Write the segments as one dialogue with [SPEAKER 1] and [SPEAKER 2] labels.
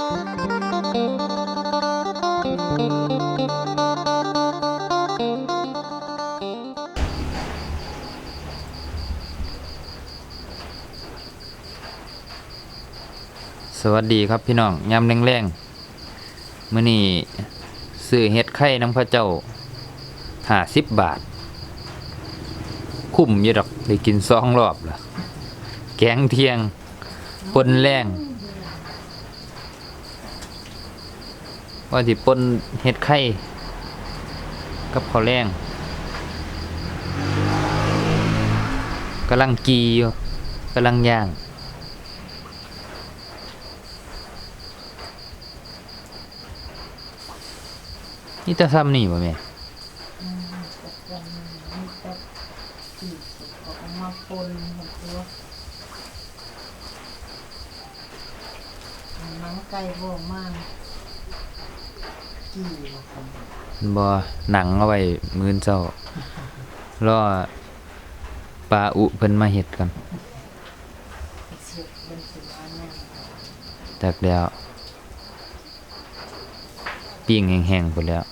[SPEAKER 1] สวัสดีครับพี่น้องยามแรงๆมื้อนี้ซื้อเฮ็ดไข่น้ำพระเจ้าห้าสิบบาท คุ้มอยู่ดอกได้กินสองรอบละแกงเที่ยงปนแรง ว่าที่ปนเฮ็ดไข่กับข้าวแรงกำลังกีอยู่กำลังย่างนี่จะซ้ำนี่บ่แม่
[SPEAKER 2] ไก่บ่มาก
[SPEAKER 1] บ่หนังเอาไว้มื้อเจ้ารอปลาอุเพิ่นมาเฮ็ดกัน
[SPEAKER 2] เสียบเป็นสิบอันนั้น
[SPEAKER 1] จากแล้วปิ้งแห้งๆพุ่นแล้ว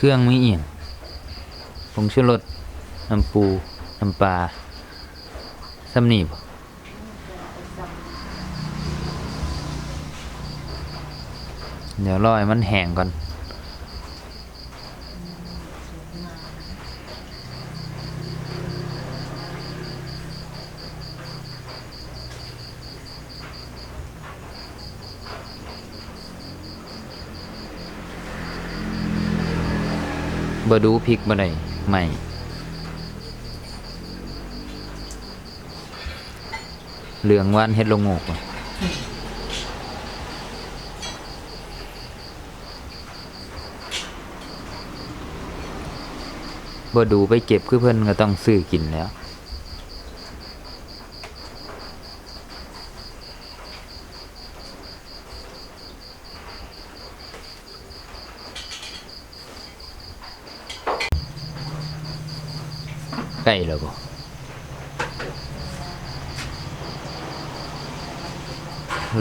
[SPEAKER 1] เครื่องไม่เอียงผงชูรสน้ำปู น้ำปลาซ้ำนี่บ่เดี๋ยวรอให้มันแห้งก่อน บ่ดูพริกบ่ได้ใหม่เหลืองหวานเฮ็ดลงงกว่ะบ่ดูไปเก็บคือเพิ่นก็ต้องซื้อกินแล้ว ล้แล้วบ่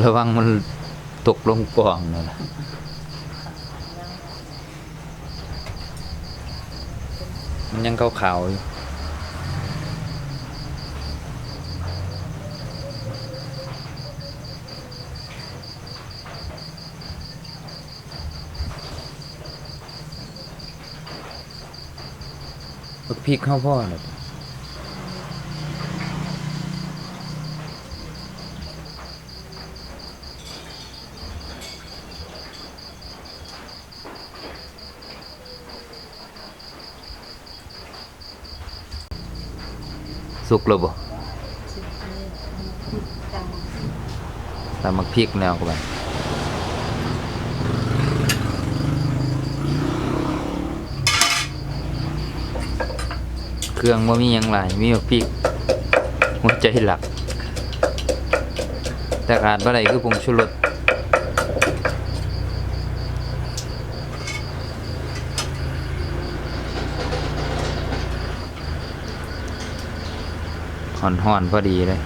[SPEAKER 1] ระวังมันตกลงกล่องนั่นล่ะมันยังขาวๆอยู่พริกเข้าพ่อน่ะ สุกแล้วบ่ตามักพริกแล้วเข้าไปเครื่องว่ามีหยังหลมีมักพริกหัวใจหลัก แต่ขาดบ่ได้คือผงชูรส ห่อนๆพอดีเลย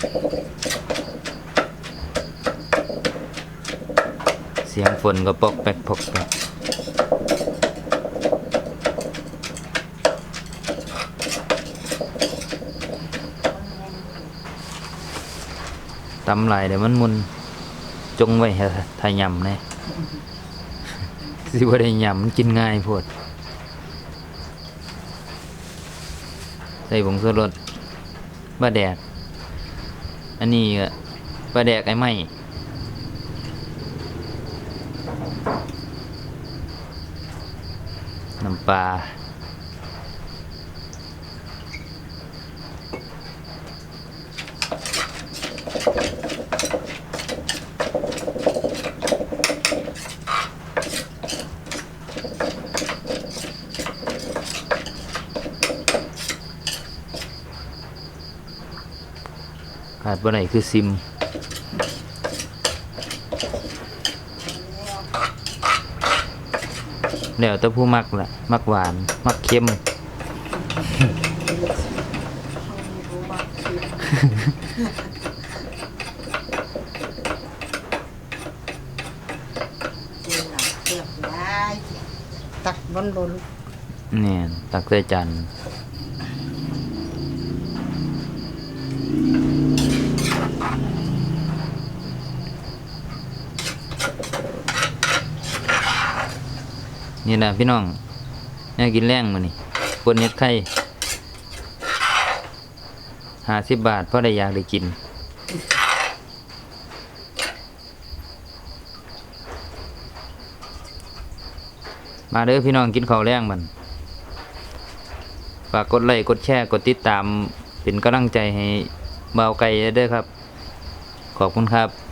[SPEAKER 1] เสียงฝนก็ปอกแปกปอกแปกตำลายเดี๋ยวมันมุนจงไว้ให้ถ้ายำแน่สิว่าได้ยำมันกินง่ายพดใส่ผงชูรสปลาแดก อันนี้ก็ปลาแดกไอ้ไม้น้ำปลา ขาดบ่ได้คือซิมแล้วแต่ผู้มักล่ะมักหวาน มักเค็ม
[SPEAKER 2] รู้ว่าคือเจียหลักเทียบได้ตักบนบน
[SPEAKER 1] เนี่ยตักใส่จาน นี่นะพี่น้องน่ากินแรงมานี่ปนเน็ดไข่ห้าสิบบาทเพราะได้อยากได้กิน มาเด้อพี่น้องกินข้าวแรงมันฝากกดไลค์กดแชร์กดติดตามเป็นกำลังใจให้เบาไก่เด้อครับ ขอบคุณครับ